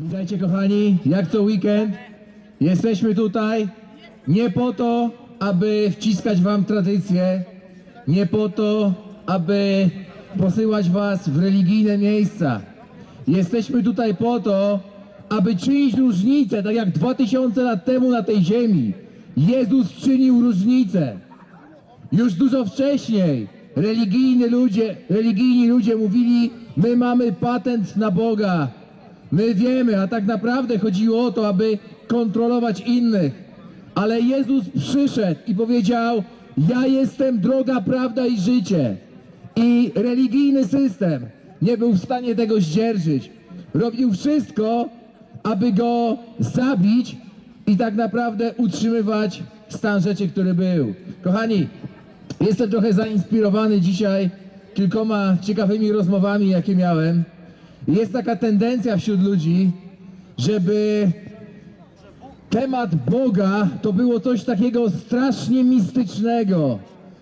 Witajcie kochani, jak co weekend jesteśmy tutaj nie po to, aby wciskać wam tradycję, nie po to, aby posyłać was w religijne miejsca. Jesteśmy tutaj po to, aby czynić różnicę, tak jak 2000 lat temu na tej ziemi. Jezus czynił różnicę. Już dużo wcześniej religijni ludzie, religijni ludzie mówili, my mamy patent na Boga. My wiemy, a tak naprawdę chodziło o to, aby kontrolować innych. Ale Jezus przyszedł i powiedział, ja jestem droga, prawda i życie. I religijny system nie był w stanie tego zdzierżyć. Robił wszystko, aby go zabić i tak naprawdę utrzymywać stan rzeczy, który był. Kochani, Jestem trochę zainspirowany dzisiaj kilkoma ciekawymi rozmowami, jakie miałem. Jest taka tendencja wśród ludzi, żeby temat Boga to było coś takiego strasznie mistycznego,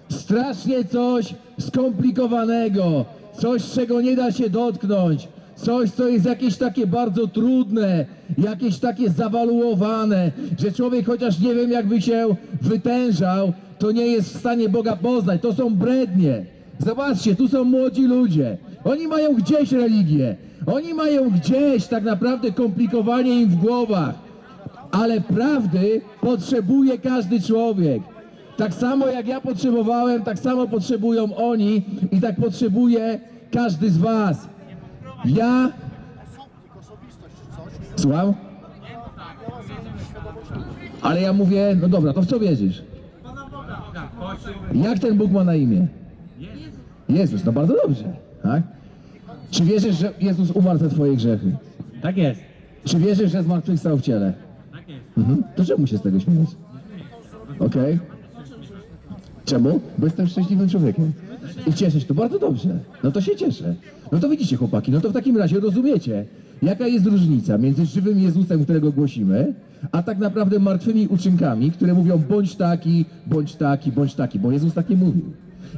strasznie coś skomplikowanego, coś, czego nie da się dotknąć, coś, co jest jakieś takie bardzo trudne, jakieś takie zawaluowane, że człowiek chociaż nie wiem jakby się wytężał, to nie jest w stanie Boga poznać. To są brednie. Zobaczcie, tu są młodzi ludzie. Oni mają gdzieś religię. Oni mają gdzieś tak naprawdę komplikowanie im w głowach. Ale prawdy potrzebuje każdy człowiek. Tak samo jak ja potrzebowałem, tak samo potrzebują oni i tak potrzebuje każdy z was. Ja... Słucham? Ale ja mówię, no dobra, to w co wierzysz? Jak ten Bóg ma na imię? Jezus, no bardzo dobrze, tak? Czy wierzysz, że Jezus umarł za twoje grzechy? Tak jest. Czy wierzysz, że zmartwychwstał w ciele? Tak jest. Mhm. To czemu się z tego śmiejesz? Okej. Czemu? Bo jestem szczęśliwym człowiekiem. I cieszę się, to bardzo dobrze. No to się cieszę. No to widzicie chłopaki, no to w takim razie rozumiecie, jaka jest różnica między żywym Jezusem, którego głosimy, a tak naprawdę martwymi uczynkami, które mówią bądź taki, bądź taki, bądź taki, bo Jezus tak nie mówił.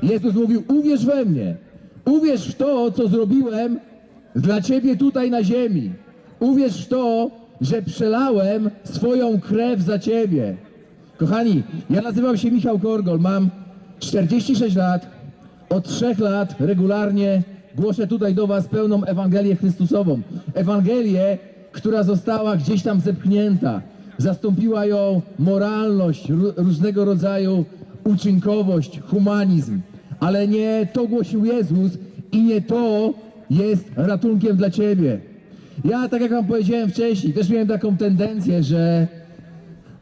Jezus mówił, uwierz we mnie, uwierz w to, co zrobiłem dla ciebie tutaj na ziemi. Uwierz w to, że przelałem swoją krew za ciebie. Kochani, ja nazywam się Michał Korgol, mam 46 lat, od trzech lat regularnie głoszę tutaj do Was pełną Ewangelię Chrystusową. Ewangelię, która została gdzieś tam zepchnięta. Zastąpiła ją moralność, ró- różnego rodzaju uczynkowość, humanizm. Ale nie to głosił Jezus i nie to jest ratunkiem dla Ciebie. Ja, tak jak Wam powiedziałem wcześniej, też miałem taką tendencję, że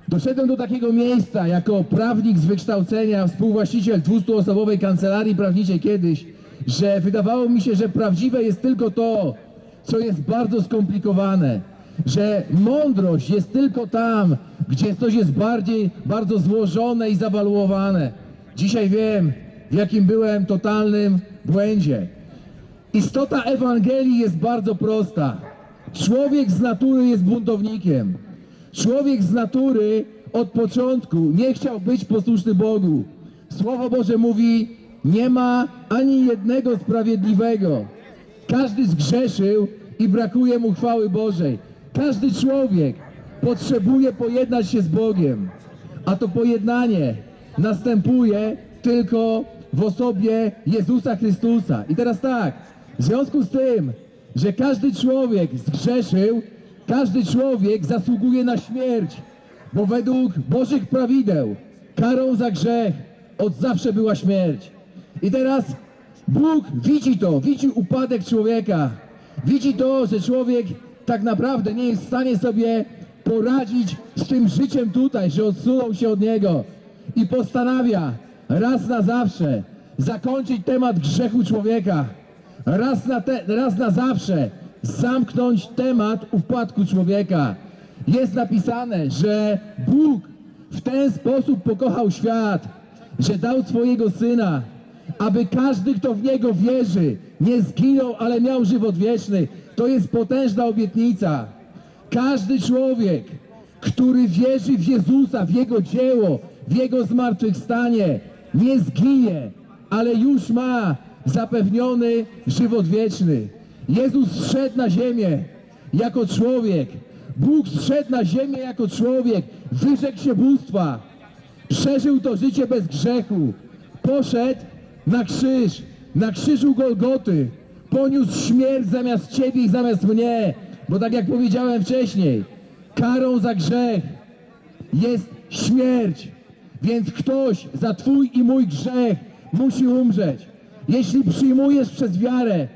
Doszedłem do takiego miejsca jako prawnik z wykształcenia, współwłaściciel 200-osobowej kancelarii prawniczej kiedyś, że wydawało mi się, że prawdziwe jest tylko to, co jest bardzo skomplikowane, że mądrość jest tylko tam, gdzie coś jest bardziej, bardzo złożone i zawaluowane. Dzisiaj wiem, w jakim byłem totalnym błędzie. Istota Ewangelii jest bardzo prosta. Człowiek z natury jest buntownikiem. Człowiek z natury od początku nie chciał być posłuszny Bogu. Słowo Boże mówi, nie ma ani jednego sprawiedliwego. Każdy zgrzeszył i brakuje mu chwały Bożej. Każdy człowiek potrzebuje pojednać się z Bogiem. A to pojednanie następuje tylko w osobie Jezusa Chrystusa. I teraz tak, w związku z tym, że każdy człowiek zgrzeszył, każdy człowiek zasługuje na śmierć, bo według Bożych prawideł karą za grzech od zawsze była śmierć. I teraz Bóg widzi to, widzi upadek człowieka, widzi to, że człowiek tak naprawdę nie jest w stanie sobie poradzić z tym życiem tutaj, że odsunął się od niego i postanawia raz na zawsze zakończyć temat grzechu człowieka raz na, te, raz na zawsze zamknąć temat upadku człowieka. Jest napisane, że Bóg w ten sposób pokochał świat, że dał swojego Syna, aby każdy, kto w Niego wierzy, nie zginął, ale miał żywot wieczny. To jest potężna obietnica. Każdy człowiek, który wierzy w Jezusa, w Jego dzieło, w Jego zmartwychwstanie, nie zginie, ale już ma zapewniony żywot wieczny. Jezus szedł na ziemię. jako człowiek. Bóg zszedł na ziemię jako człowiek, wyrzekł się bóstwa, przeżył to życie bez grzechu, poszedł na krzyż, na krzyżu Golgoty, poniósł śmierć zamiast ciebie i zamiast mnie, bo tak jak powiedziałem wcześniej, karą za grzech jest śmierć. Więc ktoś za twój i mój grzech musi umrzeć. Jeśli przyjmujesz przez wiarę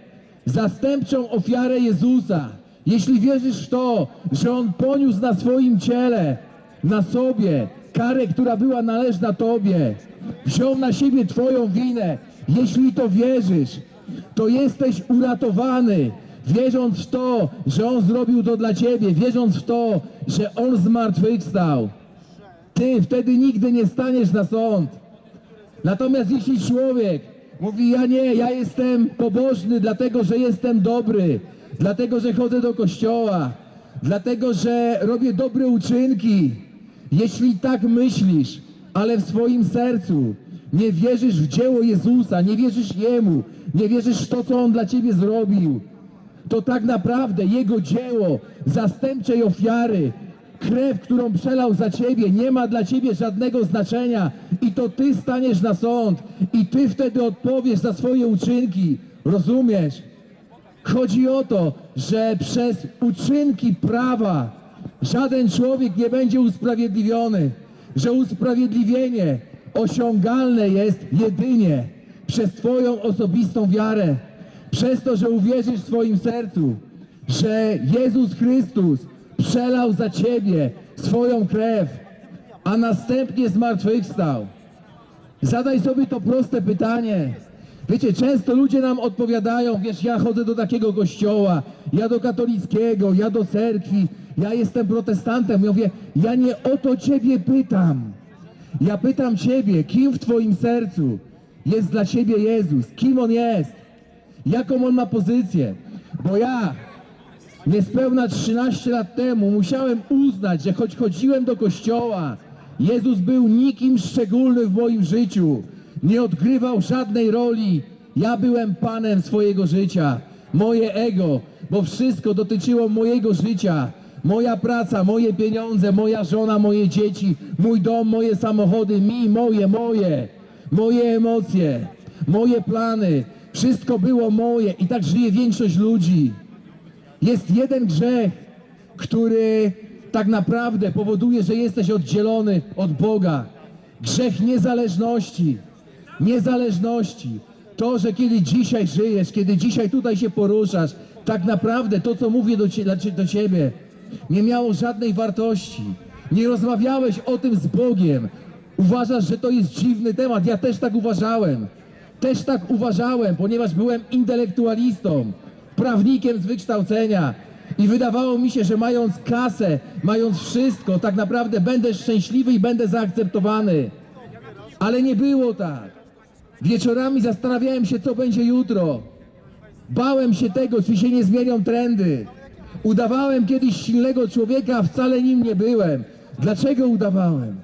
zastępczą ofiarę Jezusa, jeśli wierzysz w to, że On poniósł na swoim ciele, na sobie karę, która była należna Tobie, wziął na siebie Twoją winę, jeśli to wierzysz, to jesteś uratowany, wierząc w to, że On zrobił to dla Ciebie, wierząc w to, że On zmartwychwstał. Ty wtedy nigdy nie staniesz na sąd. Natomiast jeśli człowiek mówi, ja nie, ja jestem pobożny, dlatego że jestem dobry, dlatego że chodzę do kościoła, dlatego że robię dobre uczynki, jeśli tak myślisz, ale w swoim sercu nie wierzysz w dzieło Jezusa, nie wierzysz Jemu, nie wierzysz w to, co On dla Ciebie zrobił, to tak naprawdę Jego dzieło zastępczej ofiary, krew, którą przelał za Ciebie, nie ma dla Ciebie żadnego znaczenia i to Ty staniesz na sąd i Ty wtedy odpowiesz za swoje uczynki. Rozumiesz? Chodzi o to, że przez uczynki prawa żaden człowiek nie będzie usprawiedliwiony, że usprawiedliwienie osiągalne jest jedynie przez Twoją osobistą wiarę, przez to, że uwierzysz w swoim sercu, że Jezus Chrystus przelał za Ciebie swoją krew, a następnie zmartwychwstał. Zadaj sobie to proste pytanie. Wiecie, często ludzie nam odpowiadają, wiesz, ja chodzę do takiego kościoła, ja do katolickiego, ja do cerkwi, ja jestem protestantem. Ja mówię, ja nie o to ciebie pytam. Ja pytam ciebie, kim w twoim sercu jest dla ciebie Jezus? Kim On jest? Jaką On ma pozycję? Bo ja Niespełna 13 lat temu musiałem uznać, że choć chodziłem do kościoła, Jezus był nikim szczególny w moim życiu. Nie odgrywał żadnej roli. Ja byłem panem swojego życia. Moje ego, bo wszystko dotyczyło mojego życia. Moja praca, moje pieniądze, moja żona, moje dzieci, mój dom, moje samochody, mi, moje, moje, moje emocje, moje plany. Wszystko było moje i tak żyje większość ludzi. Jest jeden grzech, który tak naprawdę powoduje, że jesteś oddzielony od Boga. Grzech niezależności. Niezależności. To, że kiedy dzisiaj żyjesz, kiedy dzisiaj tutaj się poruszasz, tak naprawdę to, co mówię do, cie, do ciebie, nie miało żadnej wartości. Nie rozmawiałeś o tym z Bogiem. Uważasz, że to jest dziwny temat. Ja też tak uważałem. Też tak uważałem, ponieważ byłem intelektualistą prawnikiem z wykształcenia i wydawało mi się, że mając kasę, mając wszystko, tak naprawdę będę szczęśliwy i będę zaakceptowany. Ale nie było tak. Wieczorami zastanawiałem się, co będzie jutro. Bałem się tego, czy się nie zmienią trendy. Udawałem kiedyś silnego człowieka, a wcale nim nie byłem. Dlaczego udawałem?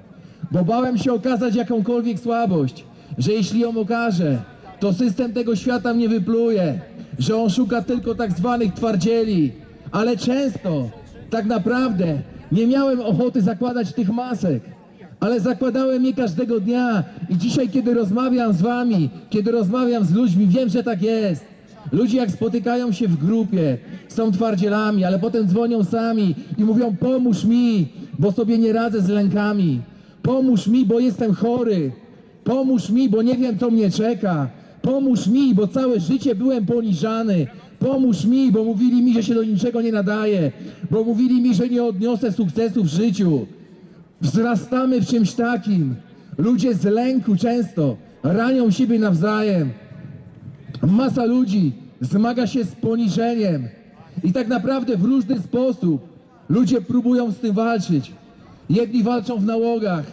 Bo bałem się okazać jakąkolwiek słabość, że jeśli ją okażę, to system tego świata mnie wypluje, że on szuka tylko tak zwanych twardzieli, ale często tak naprawdę nie miałem ochoty zakładać tych masek, ale zakładałem je każdego dnia i dzisiaj, kiedy rozmawiam z wami, kiedy rozmawiam z ludźmi, wiem, że tak jest. Ludzie jak spotykają się w grupie, są twardzielami, ale potem dzwonią sami i mówią pomóż mi, bo sobie nie radzę z lękami. Pomóż mi, bo jestem chory. Pomóż mi, bo nie wiem, co mnie czeka. Pomóż mi, bo całe życie byłem poniżany. Pomóż mi, bo mówili mi, że się do niczego nie nadaje. Bo mówili mi, że nie odniosę sukcesu w życiu. Wzrastamy w czymś takim. Ludzie z lęku często ranią siebie nawzajem. Masa ludzi zmaga się z poniżeniem. I tak naprawdę w różny sposób ludzie próbują z tym walczyć. Jedni walczą w nałogach,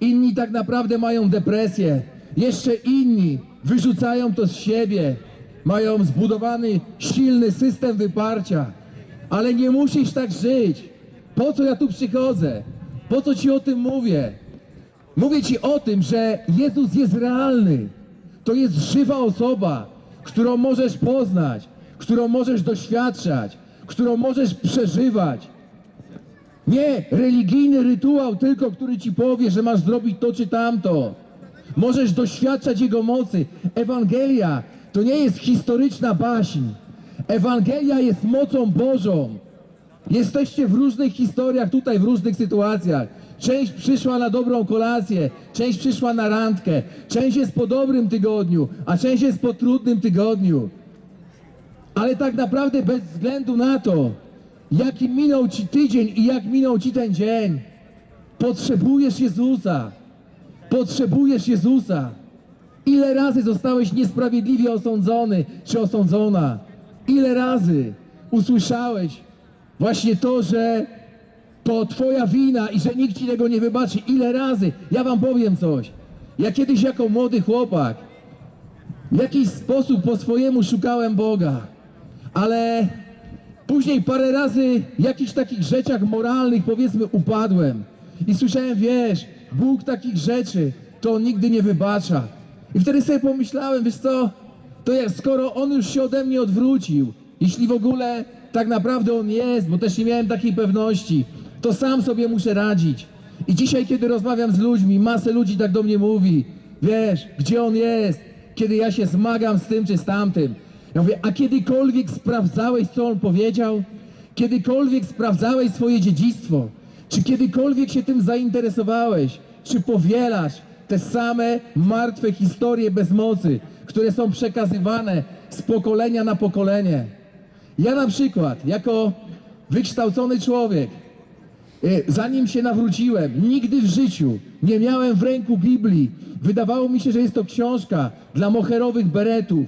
inni tak naprawdę mają depresję, jeszcze inni wyrzucają to z siebie, mają zbudowany silny system wyparcia. Ale nie musisz tak żyć. Po co ja tu przychodzę? Po co ci o tym mówię? Mówię ci o tym, że Jezus jest realny. To jest żywa osoba, którą możesz poznać, którą możesz doświadczać, którą możesz przeżywać. Nie religijny rytuał tylko, który ci powie, że masz zrobić to czy tamto. Możesz doświadczać Jego mocy. Ewangelia to nie jest historyczna baśń. Ewangelia jest mocą Bożą. Jesteście w różnych historiach tutaj, w różnych sytuacjach. Część przyszła na dobrą kolację, część przyszła na randkę, część jest po dobrym tygodniu, a część jest po trudnym tygodniu. Ale tak naprawdę bez względu na to, jaki minął ci tydzień i jak minął ci ten dzień, potrzebujesz Jezusa. Potrzebujesz Jezusa. Ile razy zostałeś niesprawiedliwie osądzony czy osądzona? Ile razy usłyszałeś właśnie to, że to twoja wina i że nikt ci tego nie wybaczy? Ile razy? Ja wam powiem coś. Ja kiedyś jako młody chłopak w jakiś sposób po swojemu szukałem Boga, ale później parę razy w jakichś takich rzeczach moralnych powiedzmy upadłem i słyszałem, wiesz, Bóg takich rzeczy to nigdy nie wybacza. I wtedy sobie pomyślałem, wiesz co, to jak skoro On już się ode mnie odwrócił, jeśli w ogóle tak naprawdę On jest, bo też nie miałem takiej pewności, to sam sobie muszę radzić. I dzisiaj, kiedy rozmawiam z ludźmi, masę ludzi tak do mnie mówi, wiesz, gdzie On jest, kiedy ja się zmagam z tym czy z tamtym. Ja mówię, a kiedykolwiek sprawdzałeś, co On powiedział? Kiedykolwiek sprawdzałeś swoje dziedzictwo? Czy kiedykolwiek się tym zainteresowałeś? Czy powielasz te same martwe historie bez mocy, które są przekazywane z pokolenia na pokolenie? Ja na przykład, jako wykształcony człowiek, E, Zanim się nawróciłem, nigdy w życiu nie miałem w ręku Biblii. Wydawało mi się, że jest to książka dla moherowych beretów,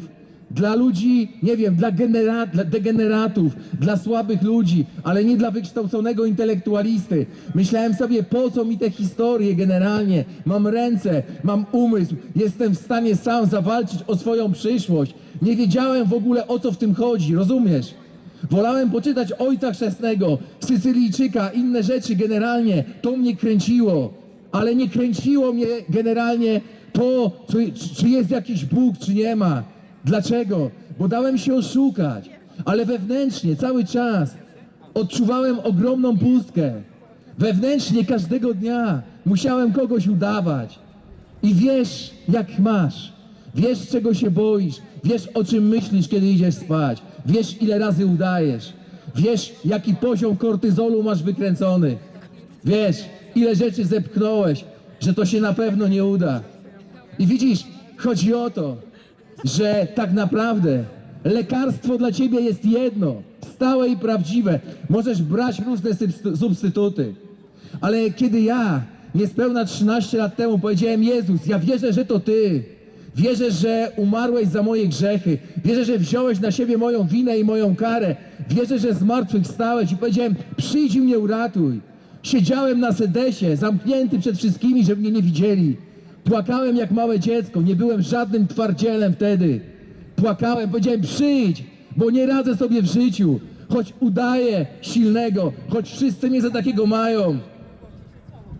dla ludzi, nie wiem, dla, genera- dla degeneratów, dla słabych ludzi, ale nie dla wykształconego intelektualisty. Myślałem sobie, po co mi te historie generalnie? Mam ręce, mam umysł, jestem w stanie sam zawalczyć o swoją przyszłość. Nie wiedziałem w ogóle o co w tym chodzi, rozumiesz? Wolałem poczytać Ojca Chrzestnego, Sycylijczyka, inne rzeczy generalnie. To mnie kręciło, ale nie kręciło mnie generalnie to, czy, czy jest jakiś Bóg, czy nie ma. Dlaczego? Bo dałem się oszukać, ale wewnętrznie cały czas odczuwałem ogromną pustkę. Wewnętrznie każdego dnia musiałem kogoś udawać. I wiesz, jak masz. Wiesz, czego się boisz. Wiesz, o czym myślisz, kiedy idziesz spać. Wiesz, ile razy udajesz. Wiesz, jaki poziom kortyzolu masz wykręcony. Wiesz, ile rzeczy zepchnąłeś, że to się na pewno nie uda. I widzisz, chodzi o to, że tak naprawdę lekarstwo dla ciebie jest jedno, stałe i prawdziwe. Możesz brać różne subst- substytuty. Ale kiedy ja, niespełna 13 lat temu, powiedziałem: Jezus, ja wierzę, że to Ty. Wierzę, że umarłeś za moje grzechy. Wierzę, że wziąłeś na siebie moją winę i moją karę. Wierzę, że zmartwychwstałeś i powiedziałem: Przyjdź mnie uratuj. Siedziałem na sedesie, zamknięty przed wszystkimi, żeby mnie nie widzieli. Płakałem jak małe dziecko, nie byłem żadnym twardzielem wtedy. Płakałem, powiedziałem: Przyjdź, bo nie radzę sobie w życiu. Choć udaję silnego, choć wszyscy mnie za takiego mają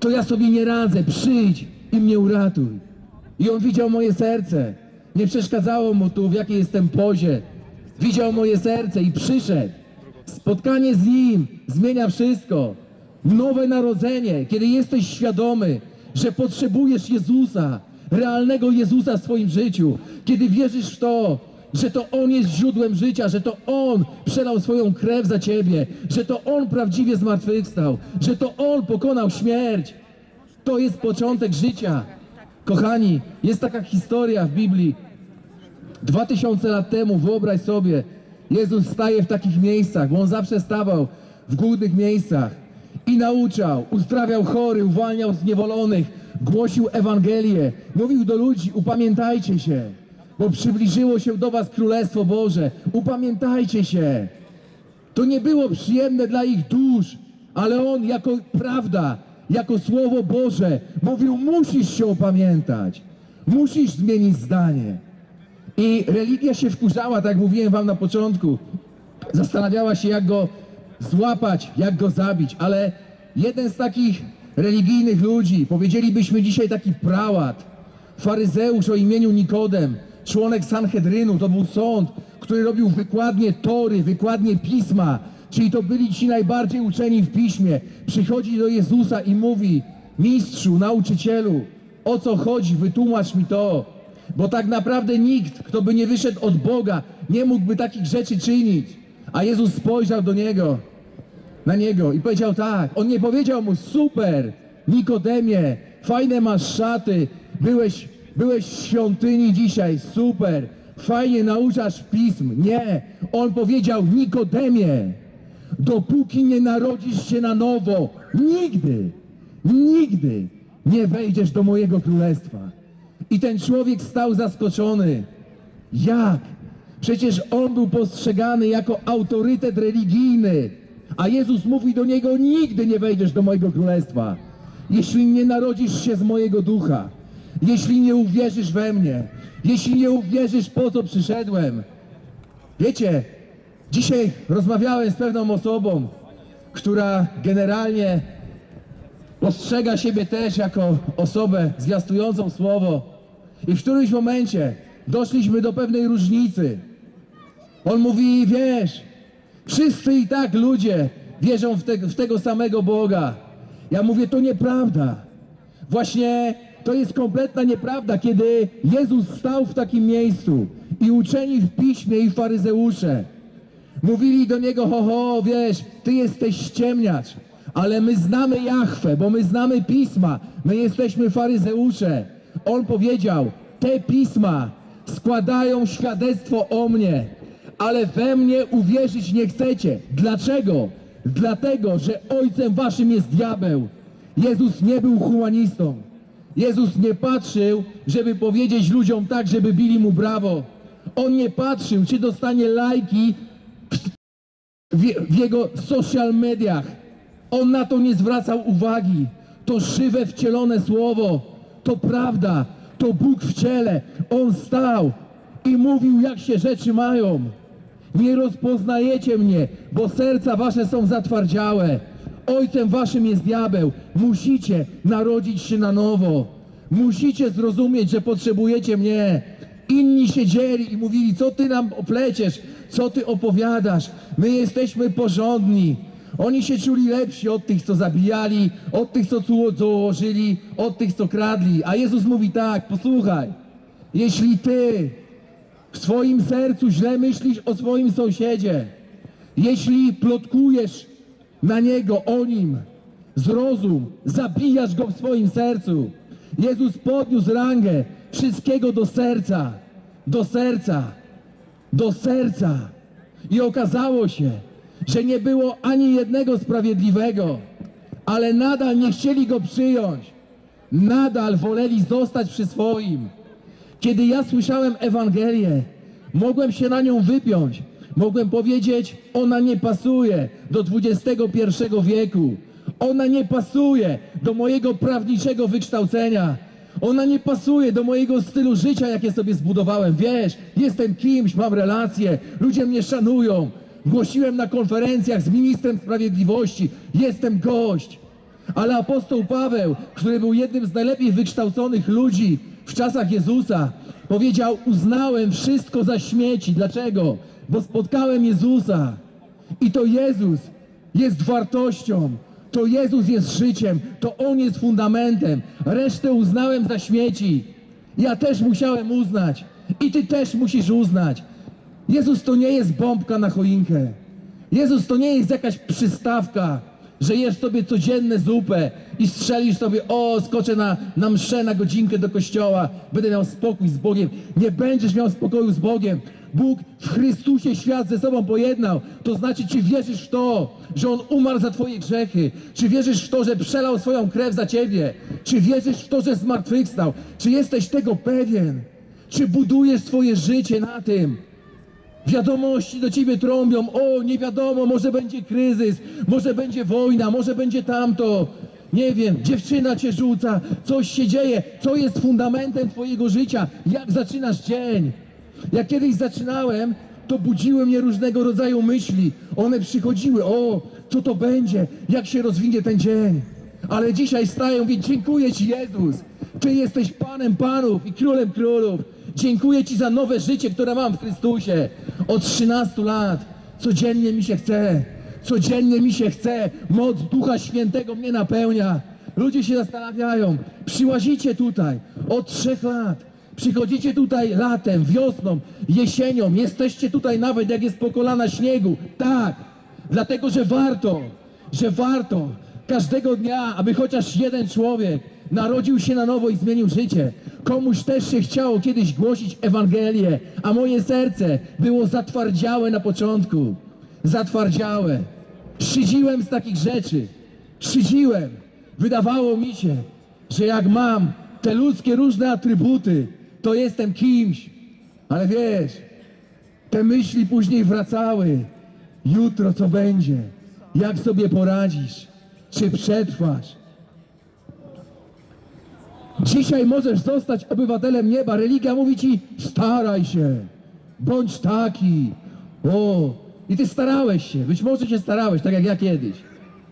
to ja sobie nie radzę, przyjdź i mnie uratuj. I on widział moje serce. Nie przeszkadzało mu tu, w jakiej jestem pozie. Widział moje serce i przyszedł. Spotkanie z nim zmienia wszystko. Nowe narodzenie, kiedy jesteś świadomy, że potrzebujesz Jezusa, realnego Jezusa w swoim życiu. Kiedy wierzysz w to, że to On jest źródłem życia, że to On przelał swoją krew za Ciebie, że to On prawdziwie zmartwychwstał, że to On pokonał śmierć. To jest początek życia. Kochani, jest taka historia w Biblii. Dwa tysiące lat temu, wyobraź sobie, Jezus staje w takich miejscach, bo On zawsze stawał w głównych miejscach i nauczał, uzdrawiał chorych, uwalniał zniewolonych, głosił Ewangelię, mówił do ludzi, upamiętajcie się, bo przybliżyło się do was Królestwo Boże, upamiętajcie się. To nie było przyjemne dla ich dusz, ale on jako prawda, jako Słowo Boże mówił, musisz się opamiętać, musisz zmienić zdanie. I religia się wkurzała, tak jak mówiłem wam na początku. Zastanawiała się, jak go złapać, jak go zabić, ale jeden z takich religijnych ludzi, powiedzielibyśmy dzisiaj taki prałat, faryzeusz o imieniu Nikodem, członek Sanhedrynu, to był sąd, który robił wykładnie Tory, wykładnie Pisma, Czyli to byli ci najbardziej uczeni w piśmie. Przychodzi do Jezusa i mówi: Mistrzu, nauczycielu, o co chodzi? Wytłumacz mi to. Bo tak naprawdę nikt, kto by nie wyszedł od Boga, nie mógłby takich rzeczy czynić. A Jezus spojrzał do niego, na niego i powiedział tak. On nie powiedział mu: Super, Nikodemie, fajne masz szaty, byłeś, byłeś w świątyni dzisiaj, super, fajnie nauczasz pism. Nie, on powiedział: Nikodemie, dopóki nie narodzisz się na nowo, nigdy, nigdy nie wejdziesz do mojego królestwa. I ten człowiek stał zaskoczony. Jak? Przecież on był postrzegany jako autorytet religijny, a Jezus mówi do niego: Nigdy nie wejdziesz do mojego królestwa, jeśli nie narodzisz się z mojego ducha, jeśli nie uwierzysz we mnie, jeśli nie uwierzysz po co przyszedłem. Wiecie, dzisiaj rozmawiałem z pewną osobą, która generalnie postrzega siebie też jako osobę zwiastującą słowo. I w którymś momencie doszliśmy do pewnej różnicy. On mówi, wiesz, wszyscy i tak ludzie wierzą w, te, w tego samego Boga. Ja mówię, to nieprawda. Właśnie to jest kompletna nieprawda, kiedy Jezus stał w takim miejscu i uczeni w piśmie i faryzeusze Mówili do niego, ho, ho, wiesz, ty jesteś ściemniacz, ale my znamy Jachwę, bo my znamy pisma, my jesteśmy faryzeusze. On powiedział, te pisma składają świadectwo o mnie, ale we mnie uwierzyć nie chcecie. Dlaczego? Dlatego, że ojcem waszym jest diabeł. Jezus nie był humanistą. Jezus nie patrzył, żeby powiedzieć ludziom tak, żeby bili mu brawo. On nie patrzył, czy dostanie lajki w, w jego social mediach. On na to nie zwracał uwagi. To żywe, wcielone słowo, to prawda, to Bóg w ciele. On stał i mówił, jak się rzeczy mają. Nie rozpoznajecie mnie, bo serca wasze są zatwardziałe. Ojcem waszym jest diabeł. Musicie narodzić się na nowo. Musicie zrozumieć, że potrzebujecie mnie. Inni siedzieli i mówili, co ty nam opleciesz, co ty opowiadasz. My jesteśmy porządni. Oni się czuli lepsi od tych, co zabijali, od tych, co tu dołożyli, od tych, co kradli. A Jezus mówi tak, posłuchaj, jeśli ty w swoim sercu źle myślisz o swoim sąsiedzie, jeśli plotkujesz na niego, o nim, zrozum, zabijasz go w swoim sercu. Jezus podniósł rangę wszystkiego do serca, do serca, do serca. I okazało się, że nie było ani jednego sprawiedliwego, ale nadal nie chcieli go przyjąć. Nadal woleli zostać przy swoim. Kiedy ja słyszałem Ewangelię, mogłem się na nią wypiąć. Mogłem powiedzieć, ona nie pasuje do XXI wieku. Ona nie pasuje do mojego prawniczego wykształcenia. Ona nie pasuje do mojego stylu życia, jakie sobie zbudowałem. Wiesz, jestem kimś, mam relacje, ludzie mnie szanują. Głosiłem na konferencjach z ministrem sprawiedliwości. Jestem gość. Ale apostoł Paweł, który był jednym z najlepiej wykształconych ludzi w czasach Jezusa, powiedział: Uznałem wszystko za śmieci. Dlaczego? Bo spotkałem Jezusa. I to Jezus jest wartością. To Jezus jest życiem. To On jest fundamentem. Resztę uznałem za śmieci. Ja też musiałem uznać. I Ty też musisz uznać. Jezus to nie jest bombka na choinkę. Jezus to nie jest jakaś przystawka, że jesz sobie codzienne zupę i strzelisz sobie, o, skoczę na, na mszę, na godzinkę do kościoła, będę miał spokój z Bogiem. Nie będziesz miał spokoju z Bogiem. Bóg w Chrystusie świat ze sobą pojednał. To znaczy, czy wierzysz w to, że On umarł za twoje grzechy? Czy wierzysz w to, że przelał swoją krew za ciebie? Czy wierzysz w to, że zmartwychwstał? Czy jesteś tego pewien? Czy budujesz swoje życie na tym? Wiadomości do ciebie trąbią, o nie wiadomo, może będzie kryzys, może będzie wojna, może będzie tamto. Nie wiem, dziewczyna cię rzuca, coś się dzieje, co jest fundamentem twojego życia, jak zaczynasz dzień. Jak kiedyś zaczynałem, to budziły mnie różnego rodzaju myśli. One przychodziły, o, co to będzie, jak się rozwinie ten dzień. Ale dzisiaj staję, mówię, dziękuję Ci Jezus. Ty jesteś Panem Panów i Królem Królów. Dziękuję Ci za nowe życie, które mam w Chrystusie. Od 13 lat codziennie mi się chce. Codziennie mi się chce, moc Ducha Świętego mnie napełnia. Ludzie się zastanawiają, przyłazicie tutaj od trzech lat, przychodzicie tutaj latem, wiosną, jesienią, jesteście tutaj nawet jak jest po kolana śniegu. Tak, dlatego że warto, że warto każdego dnia, aby chociaż jeden człowiek narodził się na nowo i zmienił życie. Komuś też się chciało kiedyś głosić Ewangelię, a moje serce było zatwardziałe na początku. Zatwardziałe. Szydziłem z takich rzeczy. Szydziłem. Wydawało mi się, że jak mam te ludzkie różne atrybuty, to jestem kimś. Ale wiesz, te myśli później wracały. Jutro co będzie? Jak sobie poradzisz? Czy przetrwasz? Dzisiaj możesz zostać obywatelem nieba. Religia mówi ci, staraj się, bądź taki. O, i ty starałeś się, być może się starałeś, tak jak ja kiedyś,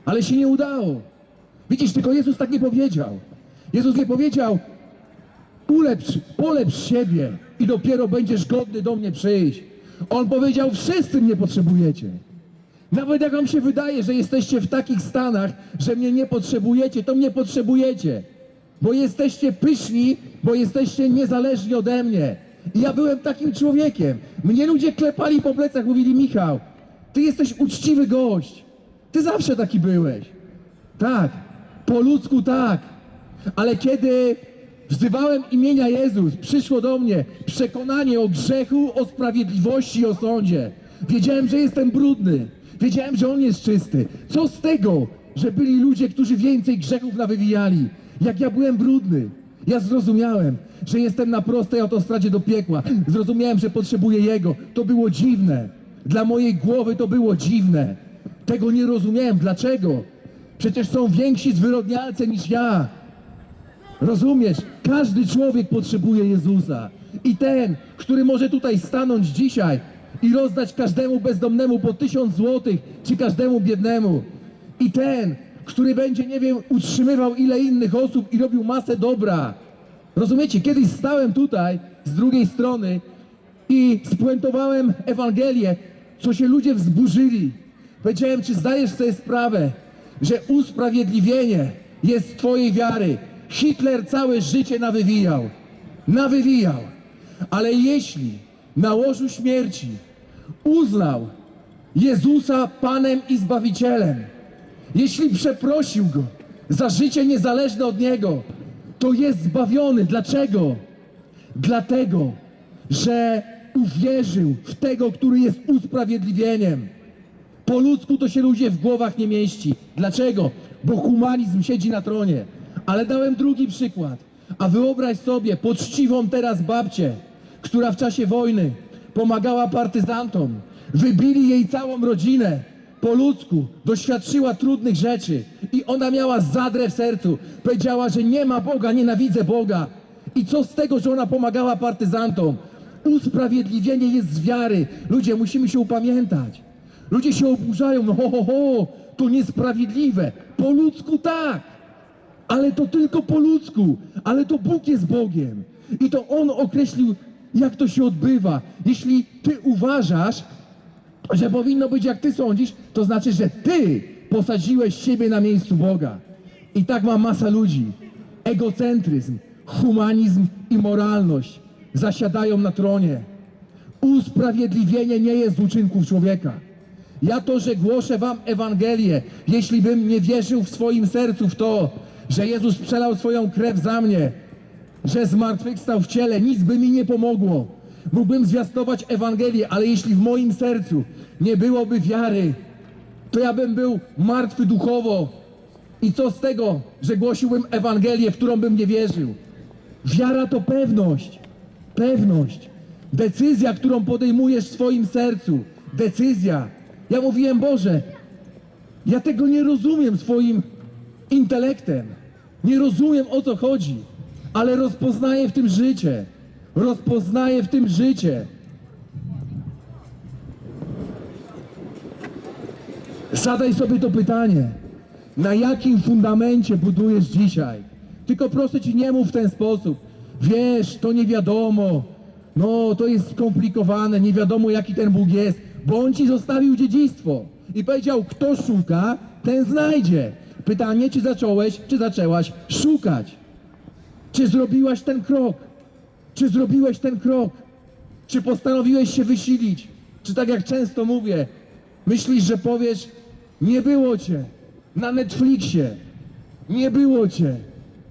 ale się nie udało. Widzisz, tylko Jezus tak nie powiedział. Jezus nie powiedział, ulepsz, polepsz siebie i dopiero będziesz godny do mnie przyjść. On powiedział, wszyscy mnie potrzebujecie. Nawet jak wam się wydaje, że jesteście w takich stanach, że mnie nie potrzebujecie, to mnie potrzebujecie. Bo jesteście pyszni, bo jesteście niezależni ode mnie. I ja byłem takim człowiekiem. Mnie ludzie klepali po plecach, mówili, Michał, ty jesteś uczciwy gość. Ty zawsze taki byłeś. Tak, po ludzku tak. Ale kiedy wzywałem imienia Jezus, przyszło do mnie przekonanie o grzechu, o sprawiedliwości i o sądzie. Wiedziałem, że jestem brudny. Wiedziałem, że On jest czysty. Co z tego, że byli ludzie, którzy więcej grzechów nawywijali? Jak ja byłem brudny. Ja zrozumiałem, że jestem na prostej autostradzie do piekła. Zrozumiałem, że potrzebuję Jego. To było dziwne. Dla mojej głowy to było dziwne. Tego nie rozumiałem. Dlaczego? Przecież są więksi zwyrodnialcy niż ja. Rozumiesz? Każdy człowiek potrzebuje Jezusa. I ten, który może tutaj stanąć dzisiaj i rozdać każdemu bezdomnemu po tysiąc złotych, czy każdemu biednemu. I ten, który będzie, nie wiem, utrzymywał ile innych osób i robił masę dobra. Rozumiecie? Kiedyś stałem tutaj z drugiej strony i spuentowałem Ewangelię, co się ludzie wzburzyli. Powiedziałem, czy zdajesz sobie sprawę, że usprawiedliwienie jest twojej wiary. Hitler całe życie nawywijał. Nawywijał. Ale jeśli na łożu śmierci uznał Jezusa Panem i Zbawicielem, jeśli przeprosił Go za życie niezależne od Niego, to jest zbawiony. Dlaczego? Dlatego, że uwierzył w tego, który jest usprawiedliwieniem. Po ludzku to się ludzie w głowach nie mieści. Dlaczego? Bo humanizm siedzi na tronie. Ale dałem drugi przykład. A wyobraź sobie poczciwą teraz babcię, która w czasie wojny pomagała partyzantom. Wybili jej całą rodzinę. Po ludzku doświadczyła trudnych rzeczy i ona miała zadrę w sercu. Powiedziała, że nie ma Boga, nienawidzę Boga. I co z tego, że ona pomagała partyzantom? Usprawiedliwienie jest z wiary. Ludzie, musimy się upamiętać. Ludzie się oburzają, no ho, ho, ho, to niesprawiedliwe. Po ludzku tak, ale to tylko po ludzku, ale to Bóg jest Bogiem. I to On określił, jak to się odbywa. Jeśli ty uważasz, że powinno być jak ty sądzisz, to znaczy, że ty posadziłeś siebie na miejscu Boga. I tak ma masa ludzi. Egocentryzm, humanizm i moralność zasiadają na tronie. Usprawiedliwienie nie jest z uczynków człowieka. Ja to, że głoszę wam Ewangelię, jeśli bym nie wierzył w swoim sercu w to, że Jezus przelał swoją krew za mnie, że zmartwychwstał w ciele, nic by mi nie pomogło. Mógłbym zwiastować Ewangelię, ale jeśli w moim sercu nie byłoby wiary, to ja bym był martwy duchowo. I co z tego, że głosiłbym Ewangelię, w którą bym nie wierzył? Wiara to pewność. Pewność. Decyzja, którą podejmujesz w swoim sercu. Decyzja. Ja mówiłem, Boże, ja tego nie rozumiem swoim intelektem. Nie rozumiem o co chodzi, ale rozpoznaję w tym życie. Rozpoznaję w tym życie. Zadaj sobie to pytanie. Na jakim fundamencie budujesz dzisiaj? Tylko proszę ci nie mów w ten sposób. Wiesz, to nie wiadomo. No, to jest skomplikowane, nie wiadomo jaki ten Bóg jest, bo On ci zostawił dziedzictwo. i powiedział, kto szuka, ten znajdzie. Pytanie, czy zacząłeś, czy zaczęłaś szukać? Czy zrobiłaś ten krok? Czy zrobiłeś ten krok? Czy postanowiłeś się wysilić? Czy tak jak często mówię, myślisz, że powiesz, nie było cię na Netflixie, nie było cię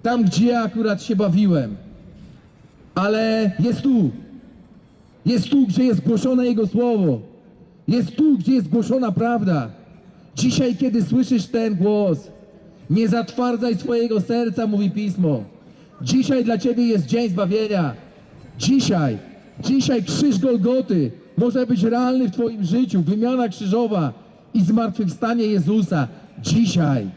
tam, gdzie ja akurat się bawiłem, ale jest tu. Jest tu, gdzie jest głoszone Jego Słowo. Jest tu, gdzie jest głoszona prawda. Dzisiaj, kiedy słyszysz ten głos, nie zatwardzaj swojego serca, mówi Pismo. Dzisiaj dla Ciebie jest dzień zbawienia. Dzisiaj, dzisiaj krzyż Golgoty może być realny w Twoim życiu, wymiana krzyżowa i zmartwychwstanie Jezusa. Dzisiaj.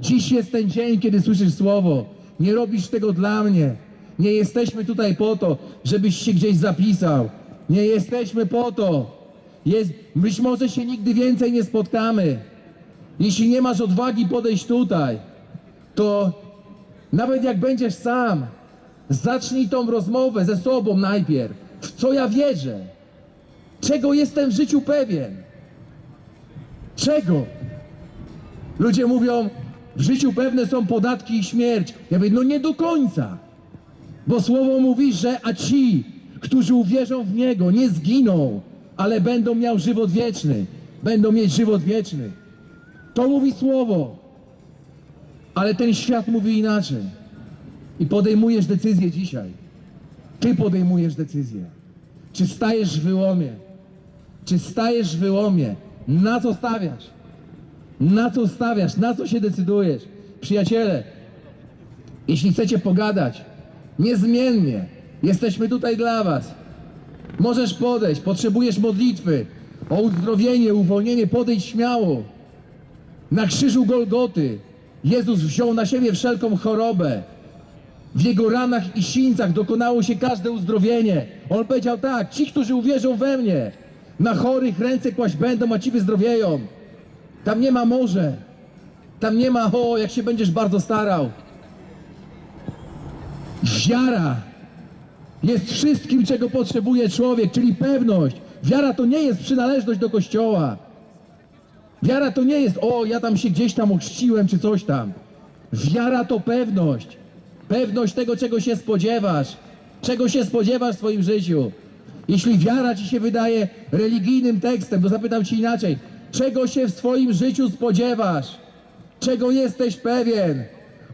Dziś jest ten dzień, kiedy słyszysz słowo. Nie robisz tego dla mnie. Nie jesteśmy tutaj po to, żebyś się gdzieś zapisał. Nie jesteśmy po to. Jest, być może się nigdy więcej nie spotkamy. Jeśli nie masz odwagi podejść tutaj, to nawet jak będziesz sam, zacznij tą rozmowę ze sobą najpierw. W co ja wierzę? Czego jestem w życiu pewien? Czego? Ludzie mówią, w życiu pewne są podatki i śmierć. Ja mówię, no nie do końca. Bo słowo mówi, że a ci, którzy uwierzą w Niego, nie zginą, ale będą miał żywot wieczny. Będą mieć żywot wieczny. To mówi słowo. Ale ten świat mówi inaczej. I podejmujesz decyzję dzisiaj. Ty podejmujesz decyzję. Czy stajesz w wyłomie? Czy stajesz w wyłomie? Na co stawiasz? Na co stawiasz? Na co się decydujesz? Przyjaciele, jeśli chcecie pogadać, niezmiennie jesteśmy tutaj dla Was. Możesz podejść, potrzebujesz modlitwy o uzdrowienie, uwolnienie, podejdź śmiało. Na krzyżu Golgoty Jezus wziął na siebie wszelką chorobę. W Jego ranach i sińcach dokonało się każde uzdrowienie. On powiedział tak, ci, którzy uwierzą we mnie, na chorych ręce kłaść będą, a ci wyzdrowieją. Tam nie ma może. Tam nie ma, o, jak się będziesz bardzo starał. Wiara jest wszystkim, czego potrzebuje człowiek, czyli pewność. Wiara to nie jest przynależność do kościoła. Wiara to nie jest, o, ja tam się gdzieś tam ochrzciłem, czy coś tam. Wiara to pewność. Pewność tego, czego się spodziewasz. Czego się spodziewasz w swoim życiu. Jeśli wiara ci się wydaje religijnym tekstem, to zapytam ci inaczej. Czego się w swoim życiu spodziewasz? Czego jesteś pewien?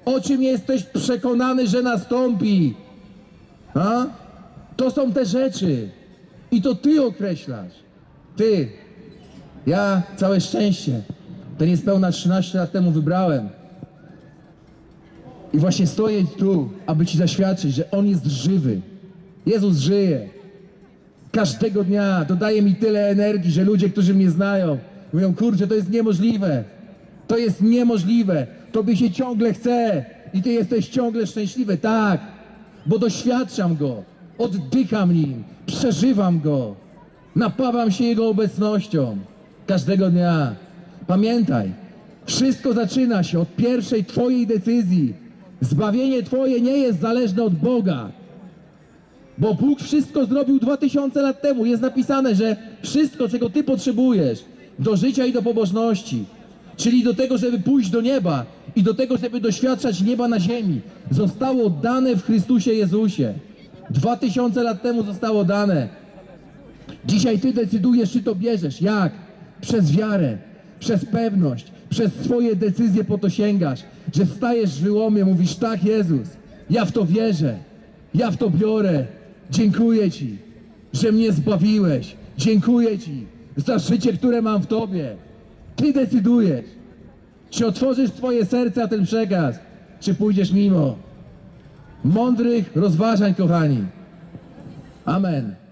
O czym jesteś przekonany, że nastąpi? A? To są te rzeczy. I to ty określasz. Ty. Ja całe szczęście. To niespełna 13 lat temu wybrałem. I właśnie stoję tu, aby ci zaświadczyć, że On jest żywy. Jezus żyje. Każdego dnia dodaje mi tyle energii, że ludzie, którzy mnie znają, mówią, kurczę, to jest niemożliwe. To jest niemożliwe. Tobie się ciągle chce i ty jesteś ciągle szczęśliwy. Tak, bo doświadczam Go, oddycham Nim, przeżywam Go, napawam się Jego obecnością każdego dnia. Pamiętaj, wszystko zaczyna się od pierwszej Twojej decyzji. Zbawienie Twoje nie jest zależne od Boga. Bo Bóg wszystko zrobił 2000 lat temu. Jest napisane, że wszystko, czego Ty potrzebujesz do życia i do pobożności, czyli do tego, żeby pójść do nieba i do tego, żeby doświadczać nieba na ziemi, zostało dane w Chrystusie Jezusie. 2000 lat temu zostało dane. Dzisiaj Ty decydujesz, czy to bierzesz. Jak? Przez wiarę, przez pewność, przez swoje decyzje po to sięgasz, że wstajesz w wyłomie, mówisz tak Jezus, ja w to wierzę, ja w to biorę. Dziękuję Ci, że mnie zbawiłeś. Dziękuję Ci za życie, które mam w Tobie. Ty decydujesz, czy otworzysz swoje serce na ten przekaz, czy pójdziesz mimo. Mądrych rozważań, kochani. Amen.